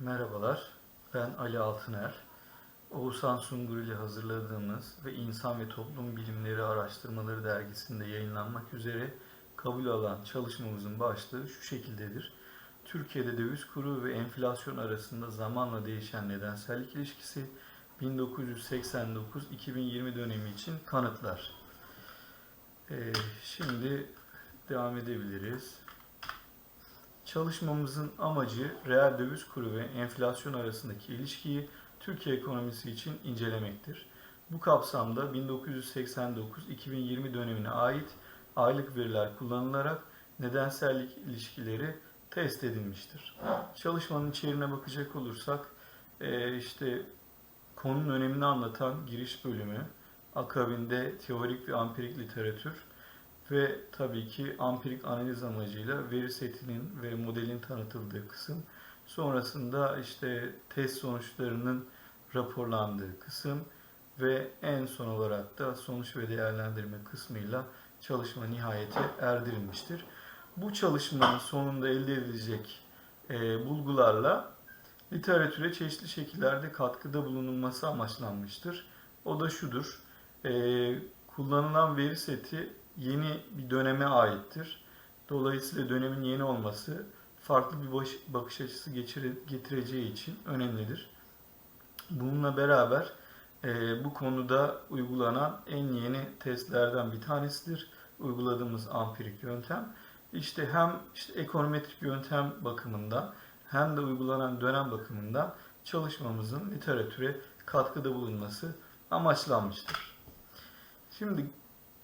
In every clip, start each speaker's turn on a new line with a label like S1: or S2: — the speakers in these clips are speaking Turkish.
S1: Merhabalar, ben Ali Altıner. Oğuzhan Sungur ile hazırladığımız ve İnsan ve Toplum Bilimleri Araştırmaları dergisinde yayınlanmak üzere kabul alan çalışmamızın başlığı şu şekildedir. Türkiye'de döviz kuru ve enflasyon arasında zamanla değişen nedensellik ilişkisi 1989-2020 dönemi için kanıtlar. Ee, şimdi devam edebiliriz. Çalışmamızın amacı reel döviz kuru ve enflasyon arasındaki ilişkiyi Türkiye ekonomisi için incelemektir. Bu kapsamda 1989-2020 dönemine ait aylık veriler kullanılarak nedensellik ilişkileri test edilmiştir. Çalışmanın içeriğine bakacak olursak e, işte konunun önemini anlatan giriş bölümü, akabinde teorik ve ampirik literatür, ve tabii ki ampirik analiz amacıyla veri setinin ve modelin tanıtıldığı kısım. Sonrasında işte test sonuçlarının raporlandığı kısım ve en son olarak da sonuç ve değerlendirme kısmıyla çalışma nihayete erdirilmiştir. Bu çalışmanın sonunda elde edilecek e, bulgularla literatüre çeşitli şekillerde katkıda bulunulması amaçlanmıştır. O da şudur, e, kullanılan veri seti yeni bir döneme aittir. Dolayısıyla dönemin yeni olması farklı bir baş, bakış açısı geçire, getireceği için önemlidir. Bununla beraber e, bu konuda uygulanan en yeni testlerden bir tanesidir. Uyguladığımız ampirik yöntem. İşte hem işte ekonometrik yöntem bakımından hem de uygulanan dönem bakımından çalışmamızın literatüre katkıda bulunması amaçlanmıştır. Şimdi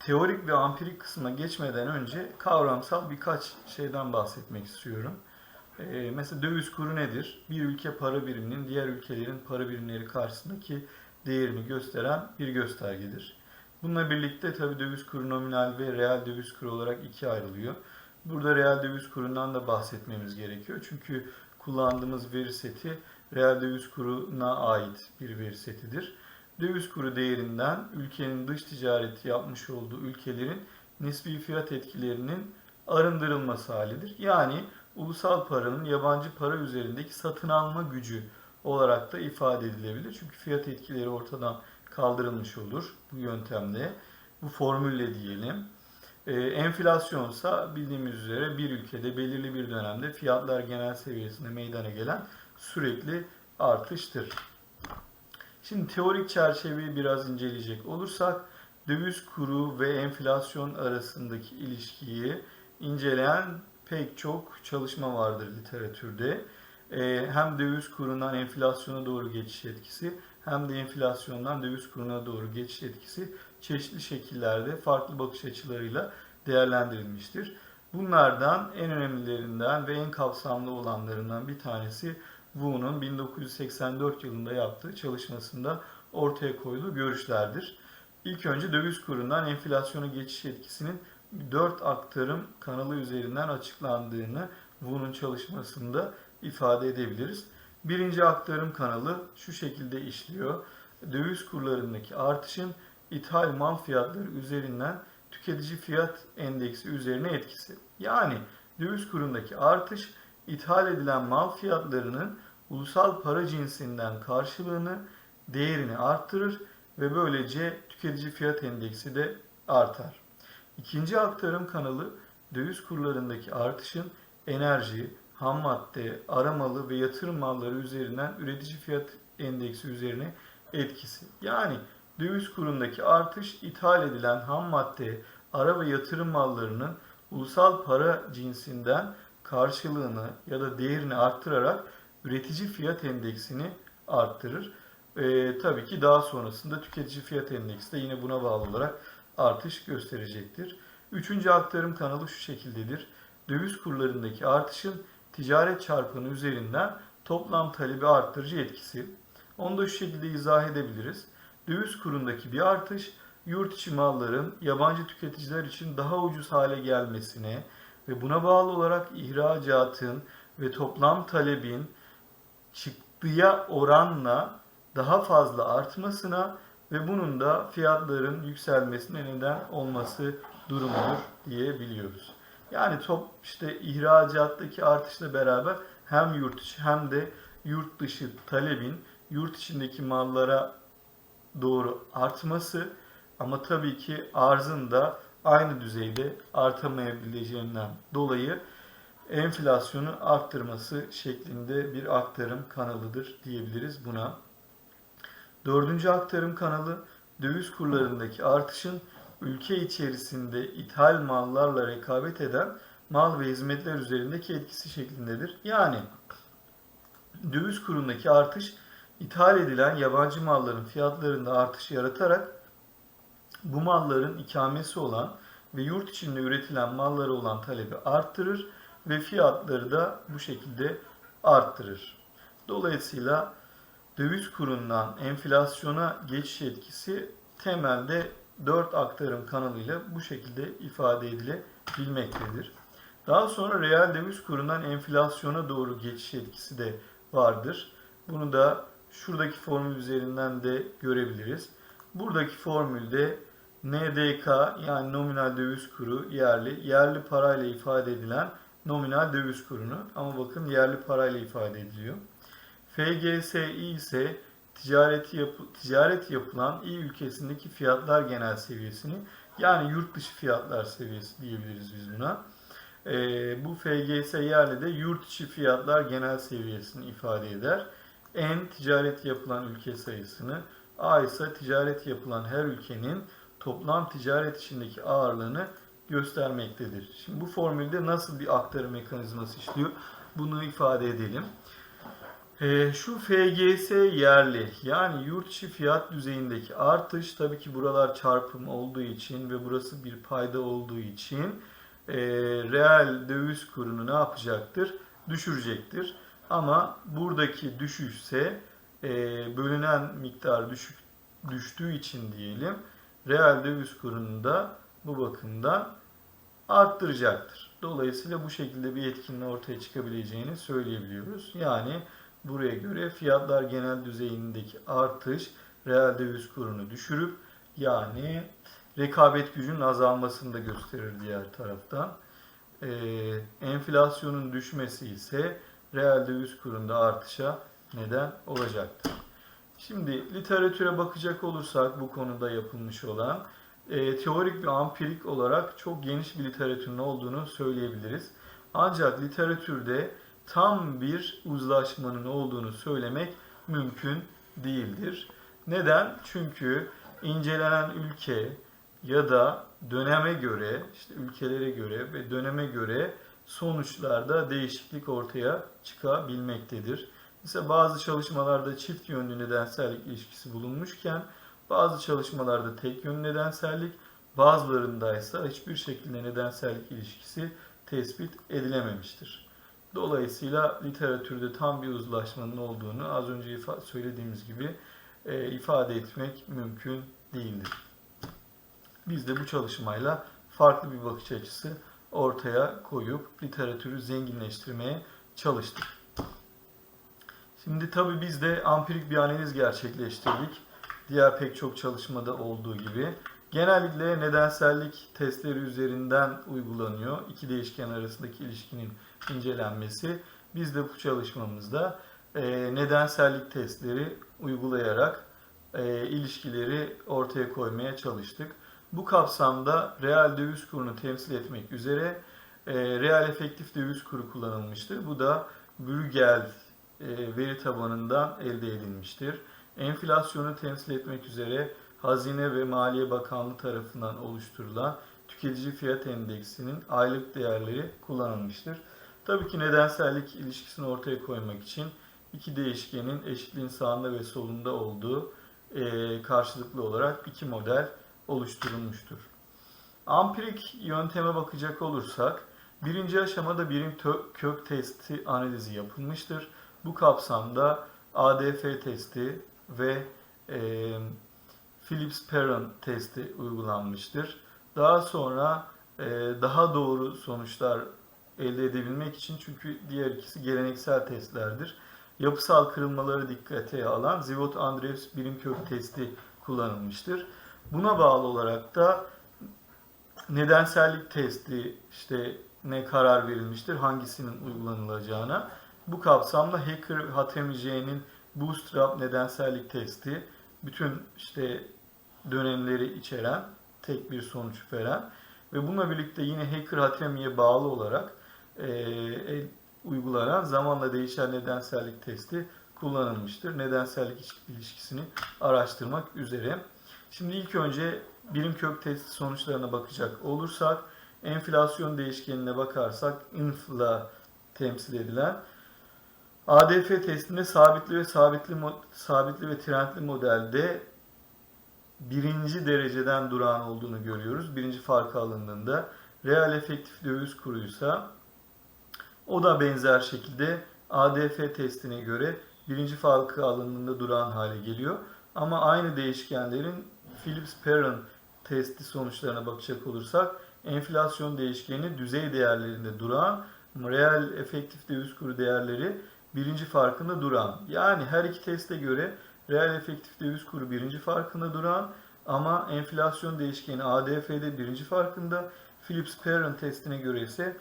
S1: teorik ve ampirik kısmına geçmeden önce kavramsal birkaç şeyden bahsetmek istiyorum. Ee, mesela döviz kuru nedir? Bir ülke para biriminin diğer ülkelerin para birimleri karşısındaki değerini gösteren bir göstergedir. Bununla birlikte tabi döviz kuru nominal ve reel döviz kuru olarak ikiye ayrılıyor. Burada reel döviz kurundan da bahsetmemiz gerekiyor. Çünkü kullandığımız veri seti reel döviz kuruna ait bir veri setidir döviz kuru değerinden ülkenin dış ticareti yapmış olduğu ülkelerin nispi fiyat etkilerinin arındırılması halidir. Yani ulusal paranın yabancı para üzerindeki satın alma gücü olarak da ifade edilebilir. Çünkü fiyat etkileri ortadan kaldırılmış olur bu yöntemle, bu formülle diyelim. Ee, enflasyonsa bildiğimiz üzere bir ülkede belirli bir dönemde fiyatlar genel seviyesinde meydana gelen sürekli artıştır. Şimdi teorik çerçeveyi biraz inceleyecek olursak döviz kuru ve enflasyon arasındaki ilişkiyi inceleyen pek çok çalışma vardır literatürde. Ee, hem döviz kurundan enflasyona doğru geçiş etkisi hem de enflasyondan döviz kuruna doğru geçiş etkisi çeşitli şekillerde farklı bakış açılarıyla değerlendirilmiştir. Bunlardan en önemlilerinden ve en kapsamlı olanlarından bir tanesi Wu'nun 1984 yılında yaptığı çalışmasında ortaya koyduğu görüşlerdir. İlk önce döviz kurundan enflasyona geçiş etkisinin 4 aktarım kanalı üzerinden açıklandığını Wu'nun çalışmasında ifade edebiliriz. Birinci aktarım kanalı şu şekilde işliyor. Döviz kurlarındaki artışın ithal mal fiyatları üzerinden tüketici fiyat endeksi üzerine etkisi. Yani döviz kurundaki artış ithal edilen mal fiyatlarının ulusal para cinsinden karşılığını, değerini arttırır ve böylece tüketici fiyat endeksi de artar. İkinci aktarım kanalı döviz kurlarındaki artışın enerji, ham madde, aramalı ve yatırım malları üzerinden üretici fiyat endeksi üzerine etkisi. Yani döviz kurundaki artış ithal edilen ham madde, ara ve yatırım mallarının ulusal para cinsinden karşılığını ya da değerini arttırarak üretici fiyat endeksini arttırır. E, tabii ki daha sonrasında tüketici fiyat endeksi de yine buna bağlı olarak artış gösterecektir. Üçüncü aktarım kanalı şu şekildedir. Döviz kurlarındaki artışın ticaret çarpanı üzerinden toplam talebi arttırıcı etkisi. Onu da şu şekilde izah edebiliriz. Döviz kurundaki bir artış yurt içi malların yabancı tüketiciler için daha ucuz hale gelmesine ve buna bağlı olarak ihracatın ve toplam talebin çıktıya oranla daha fazla artmasına ve bunun da fiyatların yükselmesine neden olması durumudur diyebiliyoruz. Yani top işte ihracattaki artışla beraber hem yurt içi hem de yurt dışı talebin yurt içindeki mallara doğru artması ama tabii ki arzın da aynı düzeyde artamayabileceğinden dolayı enflasyonu arttırması şeklinde bir aktarım kanalıdır diyebiliriz buna. Dördüncü aktarım kanalı döviz kurlarındaki artışın ülke içerisinde ithal mallarla rekabet eden mal ve hizmetler üzerindeki etkisi şeklindedir. Yani döviz kurundaki artış ithal edilen yabancı malların fiyatlarında artış yaratarak bu malların ikamesi olan ve yurt içinde üretilen mallara olan talebi arttırır ve fiyatları da bu şekilde arttırır. Dolayısıyla döviz kurundan enflasyona geçiş etkisi temelde 4 aktarım kanalıyla bu şekilde ifade edilebilmektedir. Daha sonra reel döviz kurundan enflasyona doğru geçiş etkisi de vardır. Bunu da şuradaki formül üzerinden de görebiliriz. Buradaki formülde NDK yani nominal döviz kuru yerli, yerli parayla ifade edilen nominal döviz kurunu ama bakın yerli parayla ifade ediliyor. FGSI ise ticareti yapı, ticaret yapılan İ ülkesindeki fiyatlar genel seviyesini yani yurt dışı fiyatlar seviyesi diyebiliriz biz buna. E, bu FGS yerli de yurt içi fiyatlar genel seviyesini ifade eder. N ticaret yapılan ülke sayısını, A ise ticaret yapılan her ülkenin toplam ticaret içindeki ağırlığını göstermektedir. Şimdi bu formülde nasıl bir aktarım mekanizması işliyor? Bunu ifade edelim. E, şu FGS yerli yani yurt içi fiyat düzeyindeki artış tabii ki buralar çarpım olduğu için ve burası bir payda olduğu için e, reel döviz kurunu ne yapacaktır? Düşürecektir. Ama buradaki düşüşse e, bölünen miktar düşük düştüğü için diyelim reel döviz kurunu da bu bakımdan arttıracaktır. Dolayısıyla bu şekilde bir etkinin ortaya çıkabileceğini söyleyebiliyoruz. Yani buraya göre fiyatlar genel düzeyindeki artış reel döviz kurunu düşürüp yani rekabet gücünün azalmasını da gösterir diğer taraftan. Ee, enflasyonun düşmesi ise reel döviz kurunda artışa neden olacaktır. Şimdi literatüre bakacak olursak bu konuda yapılmış olan e, teorik ve ampirik olarak çok geniş bir literatürün olduğunu söyleyebiliriz. Ancak literatürde tam bir uzlaşmanın olduğunu söylemek mümkün değildir. Neden? Çünkü incelenen ülke ya da döneme göre, işte ülkelere göre ve döneme göre sonuçlarda değişiklik ortaya çıkabilmektedir. Mesela bazı çalışmalarda çift yönlü nedensellik ilişkisi bulunmuşken bazı çalışmalarda tek yönlü nedensellik, bazılarında ise hiçbir şekilde nedensellik ilişkisi tespit edilememiştir. Dolayısıyla literatürde tam bir uzlaşmanın olduğunu az önce söylediğimiz gibi e, ifade etmek mümkün değildir. Biz de bu çalışmayla farklı bir bakış açısı ortaya koyup literatürü zenginleştirmeye çalıştık. Şimdi tabii biz de ampirik bir analiz gerçekleştirdik. Diğer pek çok çalışmada olduğu gibi. Genellikle nedensellik testleri üzerinden uygulanıyor. İki değişken arasındaki ilişkinin incelenmesi. Biz de bu çalışmamızda e, nedensellik testleri uygulayarak e, ilişkileri ortaya koymaya çalıştık. Bu kapsamda reel döviz kurunu temsil etmek üzere e, reel efektif döviz kuru kullanılmıştır. Bu da Bruegel e, veri tabanından elde edilmiştir. Enflasyonu temsil etmek üzere Hazine ve Maliye Bakanlığı tarafından oluşturulan tüketici fiyat endeksinin aylık değerleri kullanılmıştır. Tabii ki nedensellik ilişkisini ortaya koymak için iki değişkenin eşitliğin sağında ve solunda olduğu e, karşılıklı olarak iki model oluşturulmuştur. Ampirik yönteme bakacak olursak, birinci aşamada birim kök testi analizi yapılmıştır. Bu kapsamda ADF testi ve e, Phillips-Perron testi uygulanmıştır. Daha sonra e, daha doğru sonuçlar elde edebilmek için çünkü diğer ikisi geleneksel testlerdir. Yapısal kırılmaları dikkate alan Zivot-Andreevs birim kök testi kullanılmıştır. Buna bağlı olarak da nedensellik testi işte ne karar verilmiştir, hangisinin uygulanılacağına Bu kapsamda Hacker HTML'nin Bootstrap nedensellik testi bütün işte dönemleri içeren tek bir sonuç veren ve bununla birlikte yine Hacker HTML'ye bağlı olarak e, uygulanan zamanla değişen nedensellik testi kullanılmıştır. Nedensellik ilişkisini araştırmak üzere. Şimdi ilk önce birim kök testi sonuçlarına bakacak olursak enflasyon değişkenine bakarsak infla temsil edilen ADF testinde sabitli ve sabitli sabitli ve trendli modelde birinci dereceden durağan olduğunu görüyoruz. Birinci farkı alındığında reel efektif döviz kuruysa o da benzer şekilde ADF testine göre birinci farkı alındığında durağan hale geliyor. Ama aynı değişkenlerin Phillips-Perron testi sonuçlarına bakacak olursak enflasyon değişkeni düzey değerlerinde duran, reel efektif döviz kuru değerleri birinci farkında duran. Yani her iki teste göre reel efektif döviz kuru birinci farkında duran ama enflasyon değişkeni ADF'de birinci farkında, Phillips-Perron testine göre ise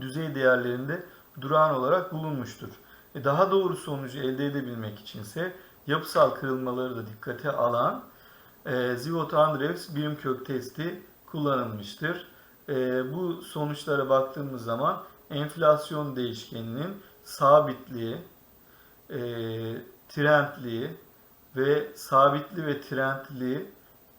S1: düzey değerlerinde durağan olarak bulunmuştur. E daha doğru sonucu elde edebilmek içinse yapısal kırılmaları da dikkate alan e, Zivot-Andrews birim kök testi kullanılmıştır. E, bu sonuçlara baktığımız zaman enflasyon değişkeninin sabitliği, e, trendliği ve sabitli ve trendli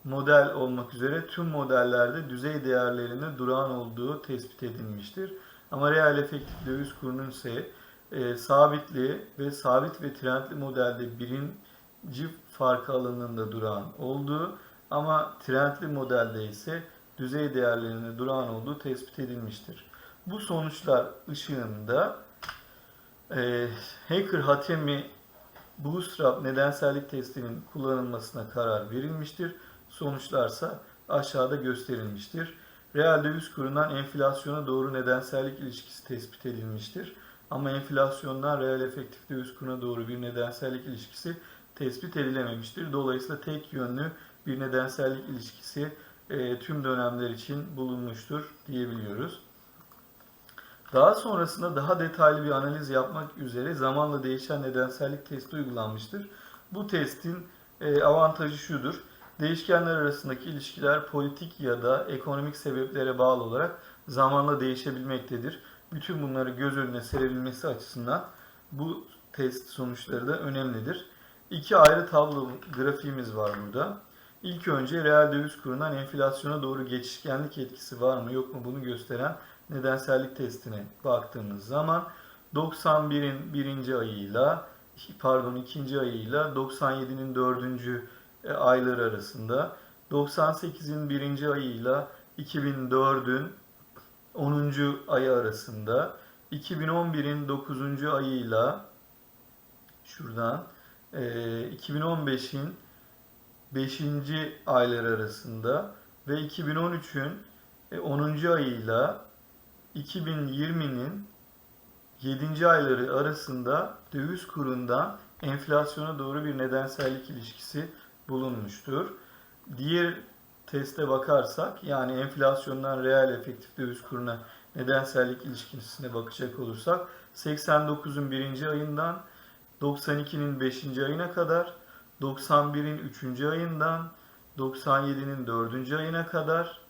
S1: model olmak üzere tüm modellerde düzey değerlerinde durağan olduğu tespit edilmiştir. Ama reel efektif döviz kurunun ise e, sabitli ve sabit ve trendli modelde birinci farkı alanında duran olduğu ama trendli modelde ise düzey değerlerinde duran olduğu tespit edilmiştir. Bu sonuçlar ışığında e, Hacker Hatemi Bootstrap nedensellik testinin kullanılmasına karar verilmiştir. Sonuçlarsa aşağıda gösterilmiştir. Reel döviz kurundan enflasyona doğru nedensellik ilişkisi tespit edilmiştir. Ama enflasyondan reel efektif döviz kuruna doğru bir nedensellik ilişkisi tespit edilememiştir. Dolayısıyla tek yönlü bir nedensellik ilişkisi e, tüm dönemler için bulunmuştur diyebiliyoruz. Daha sonrasında daha detaylı bir analiz yapmak üzere zamanla değişen nedensellik testi uygulanmıştır. Bu testin e, avantajı şudur. Değişkenler arasındaki ilişkiler politik ya da ekonomik sebeplere bağlı olarak zamanla değişebilmektedir. Bütün bunları göz önüne serebilmesi açısından bu test sonuçları da önemlidir. İki ayrı tablo grafiğimiz var burada. İlk önce reel döviz kurundan enflasyona doğru geçişkenlik etkisi var mı yok mu bunu gösteren nedensellik testine baktığımız zaman 91'in birinci ayıyla pardon ikinci ayıyla 97'nin dördüncü e, ayları arasında 98'in birinci ayıyla 2004'ün 10. ayı arasında 2011'in 9. ayıyla şuradan 2015'in 5. ayları arasında ve 2013'ün 10. ayıyla 2020'nin 7. ayları arasında döviz kurundan enflasyona doğru bir nedensellik ilişkisi bulunmuştur. Diğer teste bakarsak yani enflasyondan reel efektif döviz kuruna nedensellik ilişkisine bakacak olursak 89'un 1. ayından 92'nin 5. ayına kadar 91'in 3. ayından 97'nin 4. ayına kadar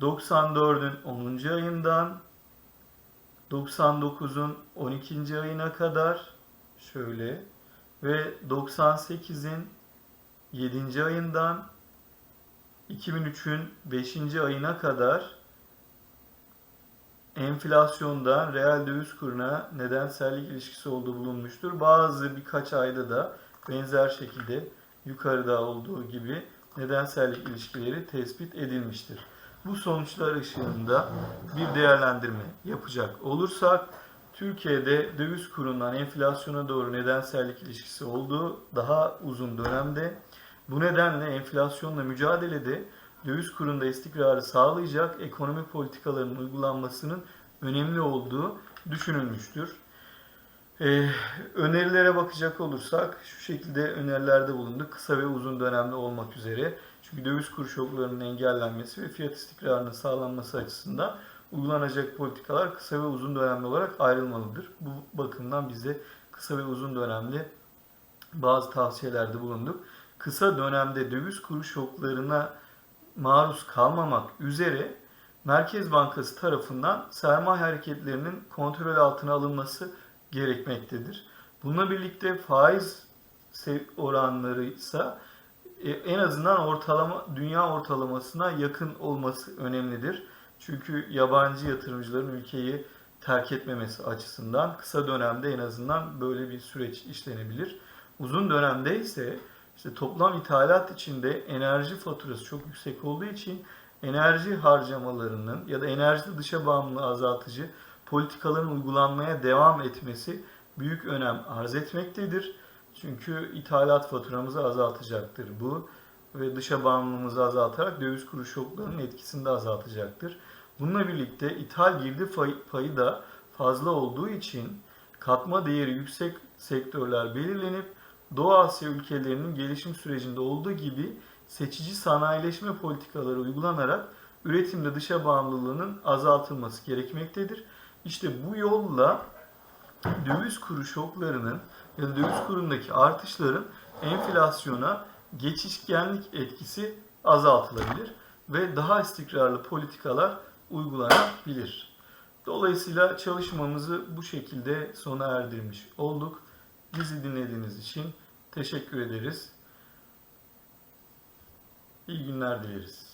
S1: 94'ün 10. ayından 99'un 12. ayına kadar şöyle ve 98'in 7. ayından 2003'ün 5. ayına kadar enflasyonda reel döviz kuruna nedensellik ilişkisi olduğu bulunmuştur. Bazı birkaç ayda da benzer şekilde yukarıda olduğu gibi nedensellik ilişkileri tespit edilmiştir. Bu sonuçlar ışığında bir değerlendirme yapacak olursak Türkiye'de döviz kurundan enflasyona doğru nedensellik ilişkisi olduğu daha uzun dönemde bu nedenle enflasyonla mücadelede döviz kurunda istikrarı sağlayacak ekonomi politikalarının uygulanmasının önemli olduğu düşünülmüştür. Ee, önerilere bakacak olursak şu şekilde önerilerde bulunduk. Kısa ve uzun dönemde olmak üzere. Çünkü döviz kur şoklarının engellenmesi ve fiyat istikrarının sağlanması açısından uygulanacak politikalar kısa ve uzun dönemli olarak ayrılmalıdır. Bu bakımdan biz de kısa ve uzun dönemli bazı tavsiyelerde bulunduk. Kısa dönemde döviz kuru şoklarına maruz kalmamak üzere Merkez Bankası tarafından sermaye hareketlerinin kontrol altına alınması gerekmektedir. Bununla birlikte faiz oranları ise e, en azından ortalama dünya ortalamasına yakın olması önemlidir. Çünkü yabancı yatırımcıların ülkeyi terk etmemesi açısından kısa dönemde en azından böyle bir süreç işlenebilir. Uzun dönemde ise işte toplam ithalat içinde enerji faturası çok yüksek olduğu için enerji harcamalarının ya da enerji dışa bağımlılığı azaltıcı politikaların uygulanmaya devam etmesi büyük önem arz etmektedir. Çünkü ithalat faturamızı azaltacaktır bu ve dışa bağımlılığımızı azaltarak döviz kuru şoklarının etkisini de azaltacaktır. Bununla birlikte ithal girdi payı da fazla olduğu için katma değeri yüksek sektörler belirlenip Doğu Asya ülkelerinin gelişim sürecinde olduğu gibi seçici sanayileşme politikaları uygulanarak üretimde dışa bağımlılığının azaltılması gerekmektedir. İşte bu yolla döviz kuru şoklarının ya da döviz kurundaki artışların enflasyona geçişkenlik etkisi azaltılabilir ve daha istikrarlı politikalar uygulanabilir. Dolayısıyla çalışmamızı bu şekilde sona erdirmiş olduk. Bizi dinlediğiniz için teşekkür ederiz. İyi günler dileriz.